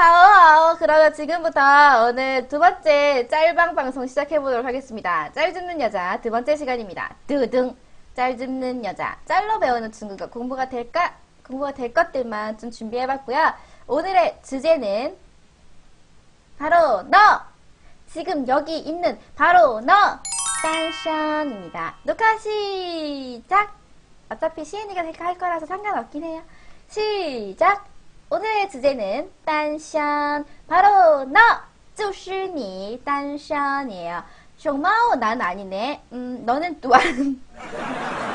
하오, 그러면 지금부터 오늘 두 번째 짤방 방송 시작해보도록 하겠습니다. 짤 줍는 여자 두 번째 시간입니다. 두둥. 짤 줍는 여자. 짤로 배우는 중국어 공부가 될까? 공부가 될 것들만 좀 준비해봤고요. 오늘의 주제는 바로 너! 지금 여기 있는 바로 너! 딴션입니다. 녹화 시작! 어차피 시은이가 할 거라서 상관없긴 해요. 시작! 오늘의 주제는 딴션 바로 너! 就是你 딴션이에요. 정말 난 아니네. 음, 너는 또한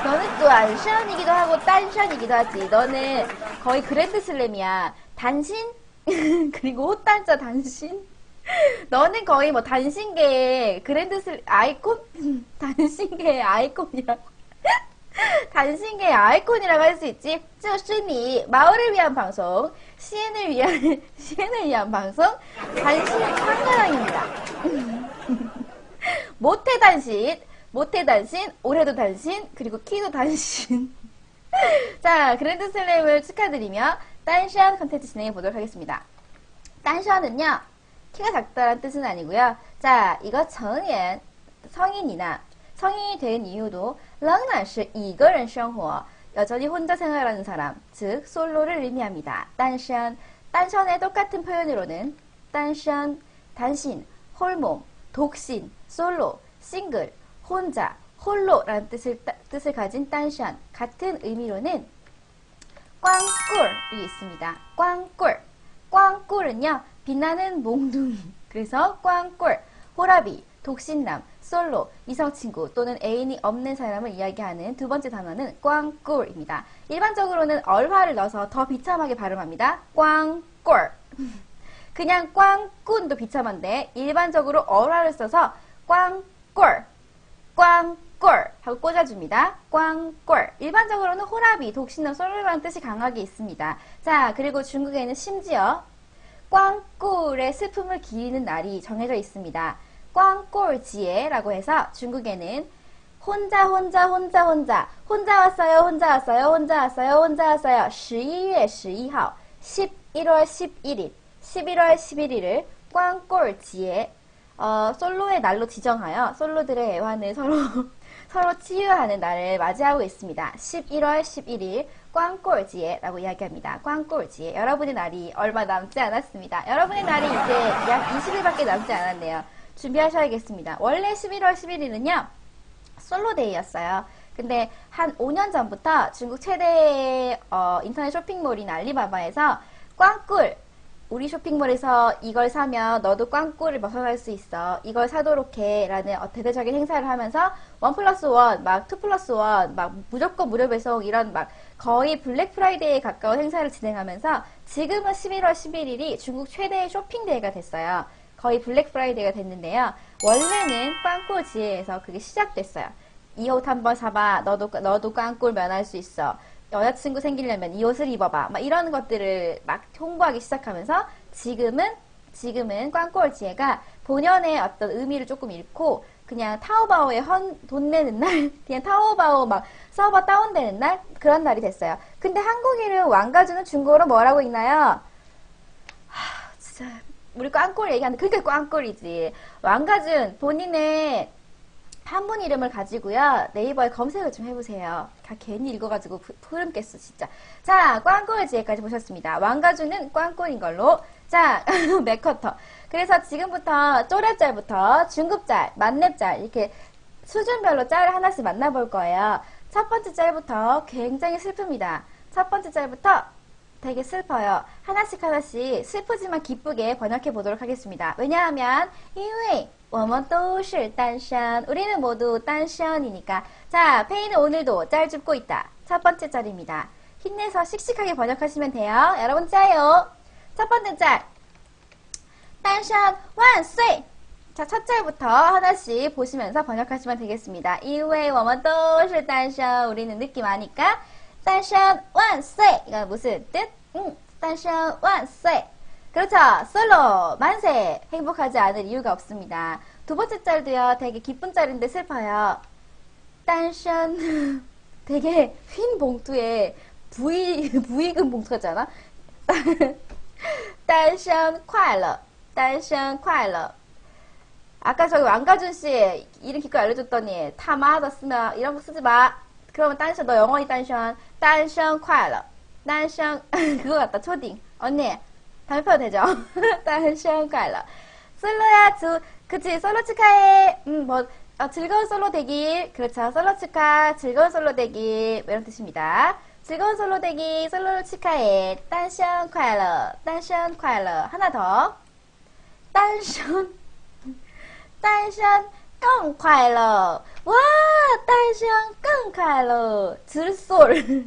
너는 또 안션이기도 하고 딴션이기도 하지. 너는 거의 그랜드 슬램이야. 단신 그리고 호딴자 단신. 너는 거의 뭐 단신계의 그랜드 슬 아이콘 단신계의 아이콘이라고. 단신계의 아이콘이라고 할 수 있지. 就是你 마을을 위한 방송, 시엔을 위한 시엔을 위한 방송, 단신 상가랑입니다. 모태 단신, 모태 단신, 올해도 단신, 그리고 키도 단신. 자, 그랜드 슬램을 축하드리며 딴션 컨텐츠 진행해 보도록 하겠습니다. 딴션은요, 키가 작다는 뜻은 아니고요. 자, 이거 정연, 성인이나 성인이 된 이유도 仍然是一个人生活, 여전히 혼자 생활하는 사람, 즉 솔로를 의미합니다. 딴션, 딴션의 똑같은 표현으로는 딴션, 단신, 홀몸, 독신, 솔로, 싱글, 혼자, 홀로라는 뜻을, 따- 뜻을 가진 딴션, 같은 의미로는 꽝꿀이 있습니다. 꽝꿀. 꽝꿀은요, 빛나는 몽둥이. 그래서 꽝꿀. 호라비, 독신남, 솔로, 이성친구 또는 애인이 없는 사람을 이야기하는 두 번째 단어는 꽝꿀입니다. 일반적으로는 얼화를 넣어서 더 비참하게 발음합니다. 꽝꿀. 그냥 꽝꾼도 비참한데 일반적으로 얼화를 써서 꽝꿀, 꽝꿀 하고 꽂아줍니다. 꽝꿀. 일반적으로는 호라비, 독신남, 솔로라는 뜻이 강하게 있습니다. 자, 그리고 중국에는 심지어 꽝꿀의 슬픔을 기리는 날이 정해져 있습니다. 꽝꿀지에라고 해서 중국에는 혼자 혼자 혼자 혼자 혼자 왔어요 혼자 왔어요 혼자 왔어요 혼자 왔어요 11月 11号 11월 11일 11월 11일을 꽝꿀지에 어, 솔로의 날로 지정하여 솔로들의 애환을 서로 서로 치유하는 날을 맞이하고 있습니다. 11월 11일 꽝꿀지에라고 이야기합니다. 꽝꿀지에 여러분의 날이 얼마 남지 않았습니다. 여러분의 날이 이제 약 20일밖에 남지 않았네요. 준비하셔야겠습니다. 원래 11월 11일은요. 솔로데이였어요. 근데 한 5년 전부터 중국 최대 어, 인터넷 쇼핑몰인 알리바바에서 꽝꿀 우리 쇼핑몰에서 이걸 사면 너도 꽝꿀을 벗어날 수 있어. 이걸 사도록 해. 라는 어, 대대적인 행사를 하면서 원 플러스 원, 막 투 플러스 원, 막 무조건 무료 배송 이런 막 거의 블랙 프라이데이에 가까운 행사를 진행하면서 지금은 11월 11일이 중국 최대의 쇼핑데이가 됐어요. 거의 블랙 프라이데이가 됐는데요. 원래는 꽝꿀 지혜에서 그게 시작됐어요. 이 옷 한번 사봐. 너도, 너도 꽝꿀 면할 수 있어. 여자친구 생기려면 이 옷을 입어봐. 막 이런 것들을 막 홍보하기 시작하면서 지금은, 지금은 꽝꿀 지혜가 본연의 어떤 의미를 조금 잃고 그냥 타오바오에 헌, 돈 내는 날, 그냥 타오바오 막 서버 다운되는 날, 그런 날이 됐어요. 근데 한국 이름 왕가주는 중국어로 뭐라고 읽나요? 하, 진짜 우리 꽝꿀 얘기하는데 그게 꽝꿀이지. 왕가준 본인의 한분 이름을 가지고요. 네이버에 검색을 좀 해보세요. 다 괜히 읽어가지고 부- 푸름 깼어, 진짜. 자, 꽝꿀 지혜까지 보셨습니다. 왕가주는 꽝꿀인 걸로. 자, 맥커터. 그래서 지금부터 쪼랩짤부터 중급짤, 만렙짤, 이렇게 수준별로 짤을 하나씩 만나볼 거예요. 첫 번째 짤부터 굉장히 슬픕니다. 첫 번째 짤부터 되게 슬퍼요. 하나씩 하나씩 슬프지만 기쁘게 번역해 보도록 하겠습니다. 왜냐하면 因为我们都是单身 우리는 모두单身이니까 자 페이는 오늘도 짤 줍고 있다. 첫 번째 짤입니다. 힘내서 씩씩하게 번역하시면 돼요. 여러분 짜요. 첫 번째 짤. 单身万岁! 자, 첫 짤부터 하나씩 보시면서 번역하시면 되겠습니다. 因为我们都是单身 우리는 느낌 아니까 单身万岁! 이거 무슨 뜻? 응, 单身万岁! 그렇죠. 솔로 만세! 행복하지 않을 이유가 없습니다. 두 번째 짤도요. 되게 기쁜 짤인데 슬퍼요. 单身 되게 흰 봉투에 V, V금 봉투 같지 않아? 单身快乐单身快乐 아까 저기 왕가준 씨 이름 기껏 알려줬더니 타마다 쓰면 이런 거 쓰지 마. 그러면 딴션 너 영어이 딴션 딴션 快乐 딴션 그거 같다 초딩 언니 담배 펴도 되죠? 딴션 快乐 솔로야 주 그치 솔로 축하해 음뭐 어, 즐거운 솔로 되길 그렇죠 솔로 축하 즐거운 솔로 되길 뭐 이런 뜻입니다 즐거운 솔로 되기 솔로를 축하해 딴션 快乐딴션 快乐 하나 더 딴션 单身更快乐. 와, 单身更快乐. 질솔.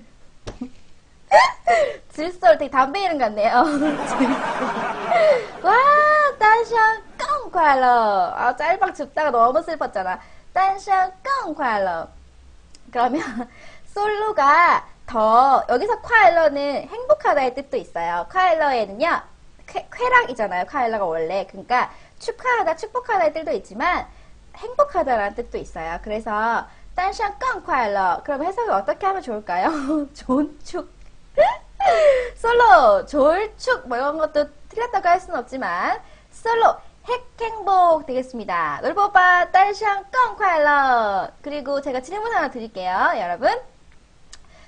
질솔 되게 담배 이름 같네요. 와, 单身更快乐. 아, 짤방 줍다가 너무 슬펐잖아. 单身更快乐. 그러면 솔로가 더 여기서 콰일러는 행복하다의 뜻도 있어요. 콰일러에는요 쾌, 쾌락이잖아요. 콰일러가 원래 그러니까 축하하다, 축복하다의 뜻도 있지만 행복하다라는 뜻도 있어요. 그래서 딴샹 깡 콰일러 그럼 해석을 어떻게 하면 좋을까요? 좋은 축 솔로 졸축 뭐 이런 것도 틀렸다고 할 수는 없지만 솔로 핵행복 되겠습니다. 놀보빠 딴샹 깡 콰일러 그리고 제가 질문 하나 드릴게요. 여러분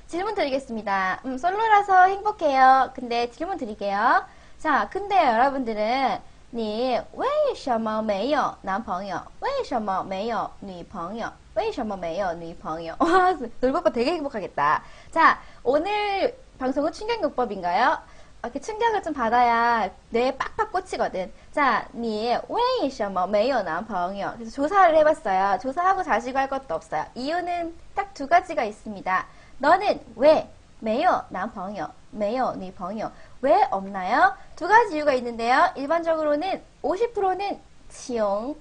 질문 드리겠습니다. 음, 솔로라서 행복해요. 근데 질문 드릴게요. 자, 근데 여러분들은 你为什么没有男朋友？为什么没有女朋友？为什么没有女朋友？ 와, 놀보빠 되게 행복하겠다. 자, 오늘 방송은 충격요법인가요? 이렇게 충격을 좀 받아야 뇌에 빡빡 꽂히거든. 자, 你为什么没有男朋友? 그래서 조사를 해봤어요. 조사하고 자시고 할 것도 없어요. 이유는 딱 두 가지가 있습니다. 너는 왜 没有男朋友,没有女朋友. 왜 없나요? 두 가지 이유가 있는데요. 일반적으로는 50%는 치용,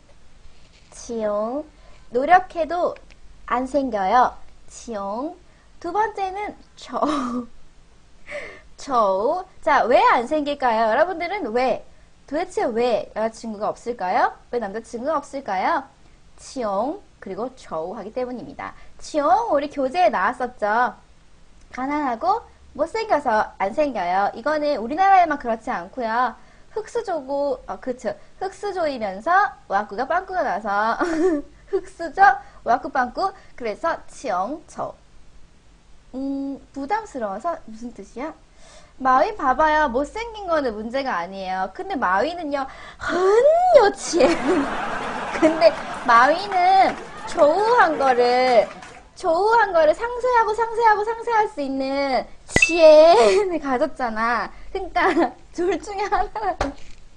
치용. 노력해도 안 생겨요. 치용. 두 번째는 저, 저. 자, 왜 안 생길까요? 여러분들은 왜? 도대체 왜 여자친구가 없을까요? 왜 남자친구가 없을까요? 치용, 그리고 저 하기 때문입니다. 치용, 우리 교재에 나왔었죠. 가난하고 못생겨서 안 생겨요. 이거는 우리나라에만 그렇지 않고요. 흑수조고, 어, 그쵸. 흑수조이면서 와꾸가 빵꾸가 나서 흑수저, 와꾸 빵꾸. 그래서 치영초. 음, 부담스러워서 무슨 뜻이야? 마위 봐봐요. 못생긴 거는 문제가 아니에요. 근데 마위는요, 한 요치해. 근데 마위는 조우한 거를 조우한 거를 상쇄하고 상쇄하고 상쇄할 수 있는 지혜를 가졌잖아. 그러니까 둘 중에 하나라도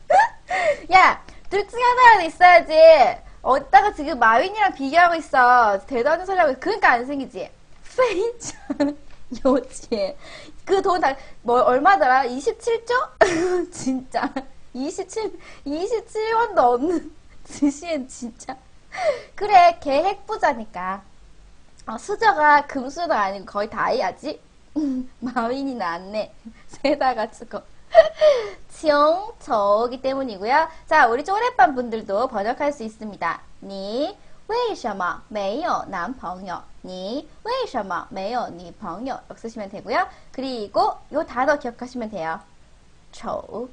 야, 둘 중에 하나라도 있어야지. 어디다가 지금 마윈이랑 비교하고 있어. 대단한 소리 하고 있어. 그러니까 안 생기지. 페이창 요지에 그돈 다 뭐 얼마더라? 27조? 진짜 27 27원도 없는 지시엔 진짜 그래 계획 부자니까 어, 수저가 금수저 아니고 거의 다이아지? 마윈이 낫네. 세다 가지고. 치용, 저기 때문이고요. 자, 우리 쪼레반 분들도 번역할 수 있습니다. 你为什么没有男朋友?你为什么没有女朋友? 이렇게 쓰시면 되고요. 그리고 요 단어 기억하시면 돼요. 丑,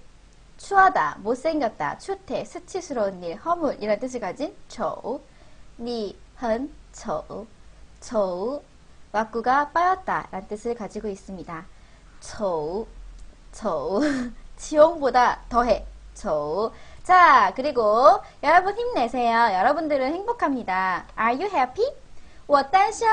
추하다, 못생겼다, 추태, 수치스러운 일, 허물 이런 뜻을 가진 丑. 你很丑. 丑 와꾸가 빠였다 라는 뜻을 가지고 있습니다. 丑, 丑 지용보다 더해 丑 자 그리고 여러분 힘내세요. 여러분들은 행복합니다. Are you happy? 我单身,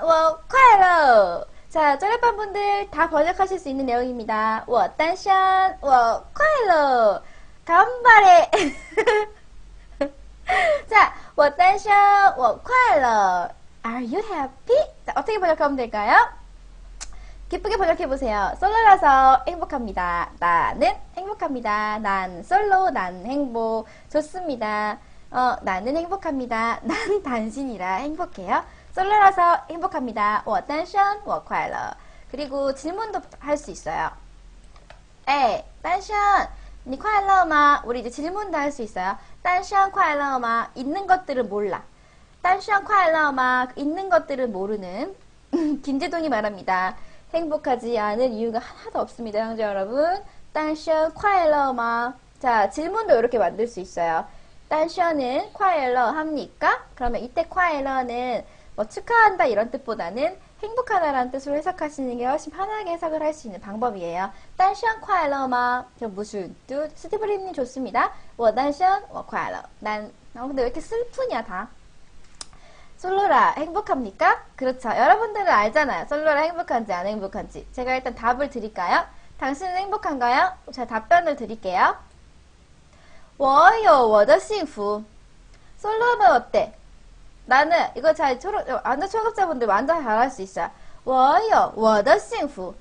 我快乐. 자, 쪼레반 분들 다 번역하실 수 있는 내용입니다. 我单身,我快乐. 간발에. 자, 我单身,我快乐. Are you happy? 자, 어떻게 번역하면 될까요? 기쁘게 번역해보세요. 솔로라서 행복합니다. 나는 행복합니다. 난 솔로, 난 행복. 좋습니다. 어, 나는 행복합니다. 난 단신이라 행복해요. 솔로라서 행복합니다. 我单身,我快乐. 그리고 질문도 할 수 있어요. 에, 单身,你快乐吗? 우리 이제 질문도 할 수 있어요. 单身快乐吗? 있는 것들은 몰라. 单身快乐吗? 있는 것들을 모르는 김재동이 말합니다. 행복하지 않은 이유가 하나도 없습니다, 형제 여러분. 单身快乐吗? 자, 질문도 이렇게 만들 수 있어요. 单身은 快乐 합니까? 그러면 이때 快乐는 뭐 축하한다 이런 뜻보다는 행복하다라는 뜻으로 해석하시는 게 훨씬 편하게 해석을 할 수 있는 방법이에요. 单身快乐吗? 그럼 무슨 뜻? 스티브리님 좋습니다. 我单身我快乐. 난, 어, 근데 왜 이렇게 슬프냐 다? 솔로라 행복합니까? 그렇죠. 여러분들은 알잖아요. 솔로라 행복한지 안 행복한지. 제가 일단 답을 드릴까요? 당신은 행복한가요? 제가 답변을 드릴게요. 我有我的幸福. 솔로면 어때? 나는 이거 잘 초록 완전 초급자분들 완전 잘할 수 있어요. 我有我的幸福.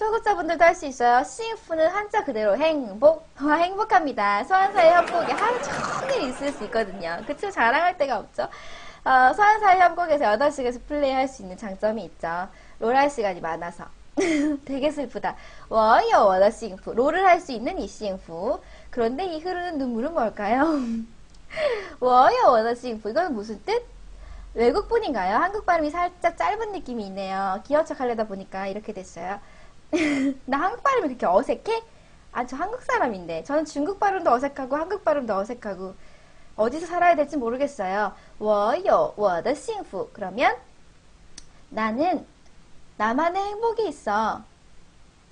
초급자분들도 할 수 있어요. 싱푸는 한자 그대로 행복. 와, 행복합니다. 소환사의 협곡에 하루 종일 있을 수 있거든요. 그쵸? 자랑할 데가 없죠? 어, 소환사의 협곡에서 8시간에서 플레이할 수 있는 장점이 있죠. 롤 할 시간이 많아서. 되게 슬프다. 와요, 워더 싱프. 롤을 할 수 있는 이 싱푸. 그런데 이 흐르는 눈물은 뭘까요? 워요, 워더 싱프. 이건 무슨 뜻? 외국 분인가요? 한국 발음이 살짝 짧은 느낌이 있네요. 기억 척하려다 보니까 이렇게 됐어요. 나 한국 발음이 그렇게 어색해? 아, 저 한국 사람인데. 저는 중국 발음도 어색하고 한국 발음도 어색하고 어디서 살아야 될지 모르겠어요. 我有我的幸福. 그러면 나는 나만의 행복이 있어.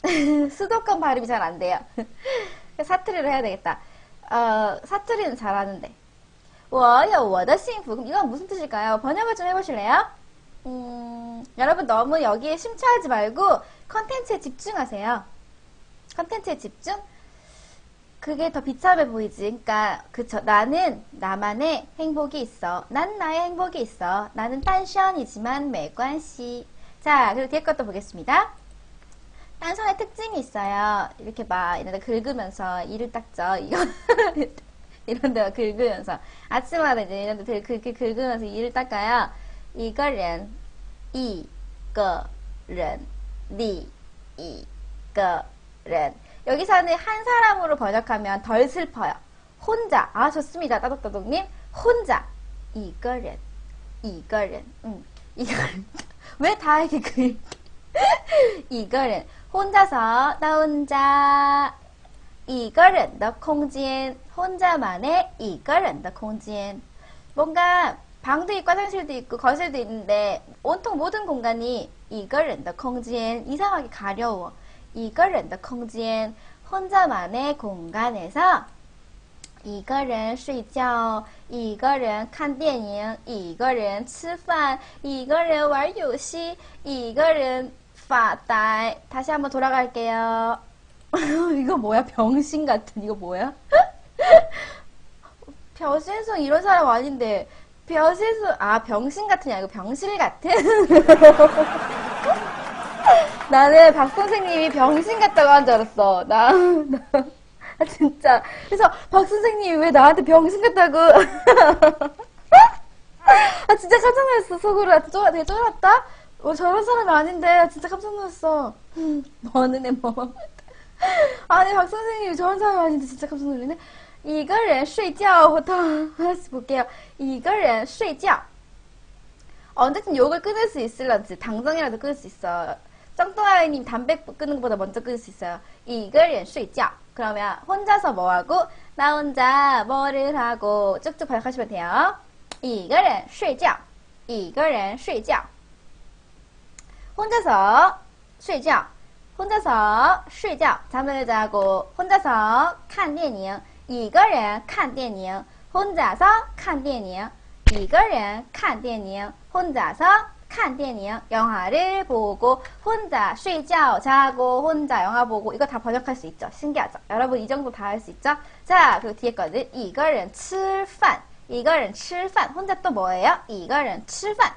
수도권 발음이 잘 안 돼요. 사투리로 해야 되겠다. 어, 사투리는 잘하는데. 我有我的幸福. 그럼 이건 무슨 뜻일까요? 번역을 좀 해보실래요? 음, 여러분 너무 여기에 심취하지 말고 컨텐츠에 집중하세요. 컨텐츠에 집중? 그게 더 비참해 보이지. 그러니까 그쵸. 나는 나만의 행복이 있어. 난 나의 행복이 있어. 나는 딴션이지만 매관시. 자, 그리고 뒤에 것도 보겠습니다. 딴션의 특징이 있어요. 이렇게 막 이런데 긁으면서 이를 닦죠. 이거 이런 데가 긁으면서 아침마다 이제 이런 데 그렇게 긁으면서 이를 닦아요. 一个人,一个人,你一个人. 여기서는 한 사람으로 번역하면 덜 슬퍼요. 혼자. 아, 좋습니다. 따독따독님. 혼자. 一个人,一个人. 응. 一个人. 왜 다 이렇게 그, 一个人. 혼자서, 나 혼자. 一个人的空间. 혼자만의 一个人的空间. 뭔가 방도 있고 화장실도 있고 거실도 있는데 온통 모든 공간이 一个人的空间 이상하게 가려워. 一个人的空间 혼자만의 공간에서 一个人睡觉,一个人看电影,一个人吃饭,一个人玩游戏,一个人发呆. 다시 한번 돌아갈게요. 이거 뭐야? 병신 같은 이거 뭐야? 병신성 이런 사람 아닌데 병신성 아 병신 같은 게 아니고 병실 같은? 나는 박 선생님이 병신 같다고 한 줄 알았어. 나, 나 아, 진짜. 그래서 박 선생님이 왜 나한테 병신 같다고? 아 진짜 깜짝 놀랐어 속으로 나 쫄, 되게 쫄았다. 어, 저런 사람이 아닌데 진짜 깜짝 놀랐어. 뭐는 애 뭐. 아니 박 선생님이 저런 사람이 아닌데 진짜 깜짝 놀랐네. 一个人睡觉부터 하나씩 볼게요. 一个人睡觉. 언제든 욕을 끊을 수 있을런지 당장이라도 끊을 수 있어. 쩡뚱아이님 담배 끊는 것보다 먼저 끊을 수 있어요. 一个人睡觉. 그러면 혼자서 뭐 하고 나 혼자 뭐를 하고 쭉쭉 번역하시면 돼요. 一个人睡觉.一个人睡觉. 혼자서 睡觉. 혼자서 睡觉. 잠을 자고 혼자서 看电影. 一个人看电影 혼자서 看电影一个人看电影 혼자서 看电影 영화를 보고 혼자 睡觉 자고 혼자 영화 보고 이거 다 번역할 수 있죠 신기하죠 여러분 이 정도 다 할 수 있죠 자 그리고 뒤에 거는 一个人吃饭一个人吃饭 혼자 또 뭐예요 一个人吃饭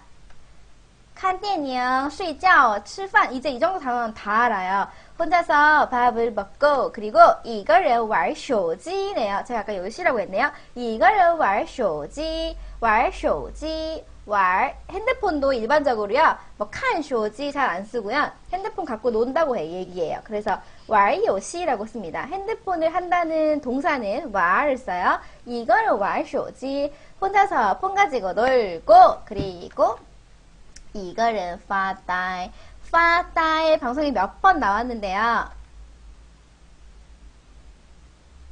看电影睡觉吃饭 이제 이 정도 단어는 다 알아요 혼자서 밥을 먹고 그리고 이거를 玩手机네요. 제가 아까 요시라고 했네요. 이거를 玩手机,玩手机,玩 핸드폰도 일반적으로요. 뭐看 手机 잘 안 쓰고요. 핸드폰 갖고 논다고 해 얘기해요. 그래서 玩游戏라고 씁니다. 핸드폰을 한다는 동사는 玩을 써요. 이거를 玩手机 혼자서 폰 가지고 놀고 그리고 이거를 发呆 파다의 방송이 몇 번 나왔는데요.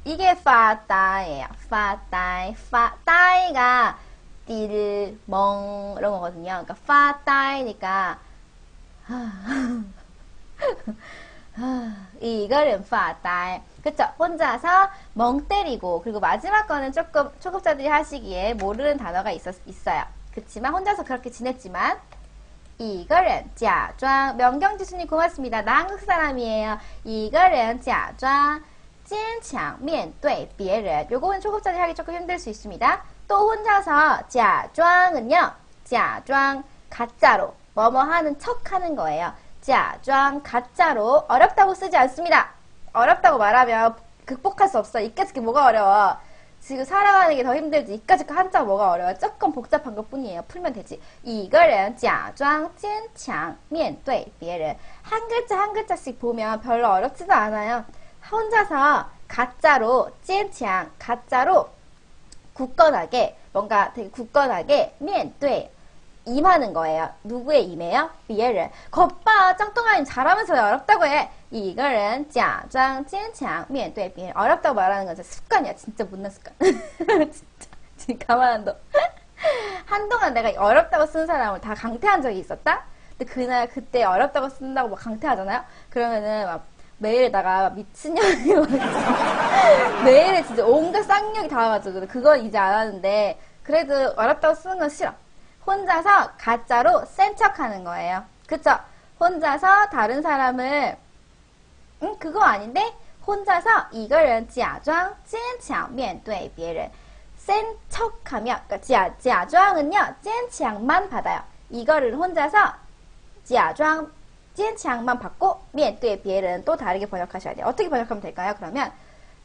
이게 파다예요. 파다이. 파다이가 띠를 멍 이런 거거든요. 그러니까 파다이니까 이거는 파다이. 그쵸? 혼자서 멍 때리고 그리고 마지막 거는 조금 초급자들이 하시기에 모르는 단어가 있었, 있어요. 그치만 혼자서 그렇게 지냈지만 이거는 假装 명경지수님 고맙습니다. 나 한국 사람이에요. 이거는 假装坚强面对别人 요거는 초급자들이 하기 조금 힘들 수 있습니다. 또 혼자서 假装은요. 假装 가짜로 뭐뭐 하는 척 하는 거예요. 假装 가짜로 어렵다고 쓰지 않습니다. 어렵다고 말하면 극복할 수 없어. 이까짓 게 뭐가 어려워. 지금 살아가는 게 더 힘들지. 이까짓 거 한자 뭐가 어려워. 조금 복잡한 것 뿐이에요. 풀면 되지. 이거는 假装坚强面对别人. 한 글자 한 글자씩 보면 별로 어렵지도 않아요. 혼자서 가짜로 坚强 가짜로 굳건하게 뭔가 되게 굳건하게 面对 임하는 거예요. 누구의 임해요? 别人. 겉봐 짱뚱아님 잘하면서 왜 어렵다고 해. 이거는 假装坚强面对别人. 어렵다고 말하는 건 진짜 습관이야. 진짜 못난 습관. 진짜 지금 가만 안 둬. 한동안 내가 어렵다고 쓴 사람을 다 강퇴한 적이 있었다. 근데 그날 그때 어렵다고 쓴다고 막 강퇴하잖아요. 그러면은 막 메일에다가 미친년이 막 메일에 진짜 온갖 쌍욕이 다 와가지고 그건 이제 안 하는데 그래도 어렵다고 쓰는 건 싫어. 혼자서 가짜로 센 척하는 거예요. 그쵸? 혼자서 다른 사람을 응 그거 아닌데 혼자서 이거는 假装坚强面对别人 센 척하며 그러니까 假假装은요 坚强만 받아요. 이거를 혼자서 假装坚强만 받고 面对别人또 다르게 번역하셔야 돼요. 어떻게 번역하면 될까요? 그러면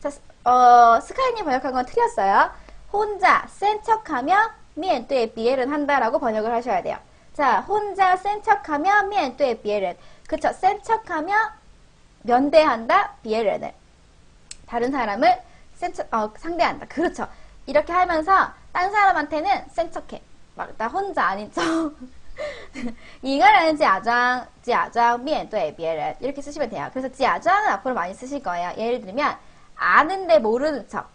자, 어, 스카이님 번역한 건 틀렸어요. 혼자 센 척하며 面对别人 한다라고 번역을 하셔야 돼요. 자, 혼자 센 척하며 面对别人 그쵸? 센 척하며 면대한다 别人을 다른 사람을 센 척, 어, 상대한다. 그렇죠. 이렇게 하면서 딴 사람한테는 센 척해. 막 나 혼자 아닌 척. 이거는 假装假装面对别人 이렇게 쓰시면 돼요. 그래서 假装은 앞으로 많이 쓰실 거예요. 예를 들면 아는데 모르는 척,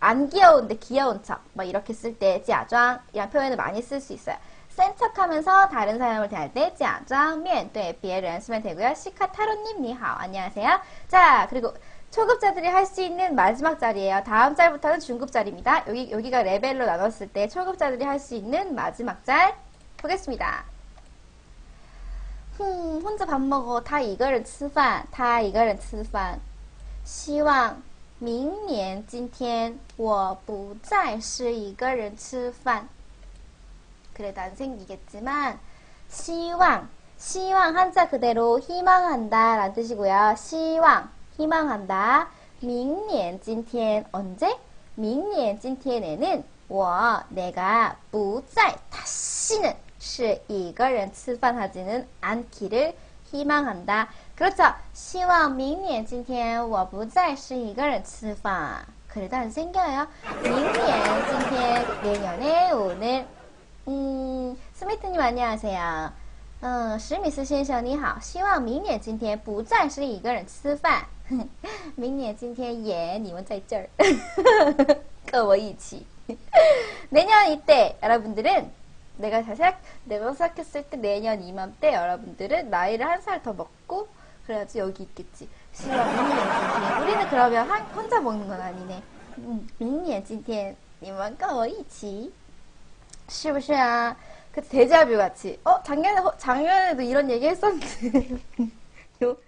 안 귀여운데 귀여운 척, 뭐 이렇게 쓸 때 假装 이런 표현을 많이 쓸 수 있어요. 센 척하면서 다른 사람을 대할 때 假装面对别人 쓰면 되고요. 시카타로님 니하오 안녕하세요. 자 그리고 초급자들이 할 수 있는 마지막 자리예요. 다음 짤부터는 중급 자리입니다. 여기 여기가 레벨로 나눴을 때 초급자들이 할 수 있는 마지막 짤 보겠습니다. 흠, 혼자 밥 먹어. 他一个人吃饭.他一个人吃饭.希望 明年今天我不再是一个人吃饭. 그래도 안 생기겠지만希望 希望 한자 그대로 희망한다 라는 뜻이고요. 希望 희망한다. 明年今天 언제? 明年今天에는 我 내가 不再 다시는 是一个人吃饭 하지는 않기를 희망한다. 그렇죠. 希望明年今天我不再是一个人吃饭. 그래도 안 생겨요. 明年今天 내년에 오늘 음, 스미트님 안녕하세요. 어,史密斯先生你好，希望明年今天不再是一个人吃饭，明年今天也你们在这儿，跟我一起。 내년 이때 여러분들은 내가 잘 생각, 내가 생각했을 때 내년 이맘때 여러분들은 나이를 한 살 더 먹고 그래야지 여기 있겠지.希望明年今天 우리는 그러면 한, 혼자 먹는 건 아니네. 음, 明年今天你们跟我一起是不是啊? 그 데자뷰 같이. 어, 작년에, 어, 작년에도 이런 얘기 했었는데. 요,